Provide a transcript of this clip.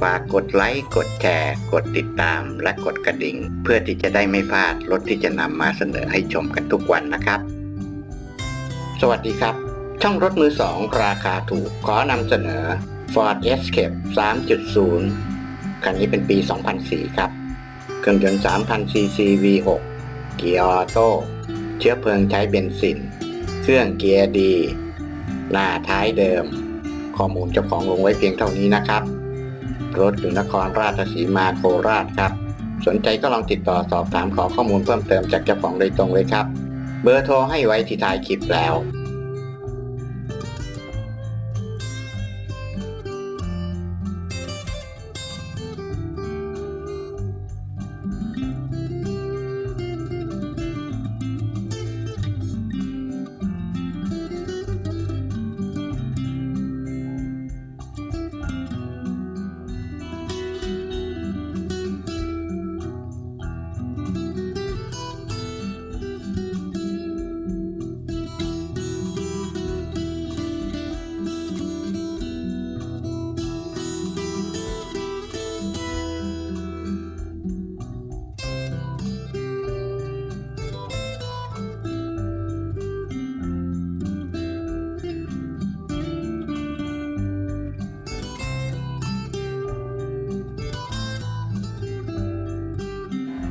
ฝากกดไลค์ กดแชร์ กดติดตาม และกดกระดิ่ง เพื่อที่จะได้ไม่พลาดรถที่จะนำมาเสนอให้ชมกันทุกวันนะครับ สวัสดีครับ ช่องรถมือสองราคาถูกขอนำเสนอ Ford Escape 3.0 คันนี้เป็นปี 2004 ครับ เครื่องยนต์3,000 cc V6 เกียร์ออโต้ เชื้อเพลิงใช้เบนซิน เครื่องเกียร์ดี หน้าท้ายเดิม ข้อมูลเจ้าของลงไว้เพียงเท่านี้นะครับ รถอยู่นครราชสีมาโคราชครับ สนใจก็ลองติดต่อสอบถามขอข้อมูลเพิ่มเติมจากเจ้าของโดยตรงเลยครับ เบอร์โทรให้ไว้ที่ท้ายคลิปแล้ว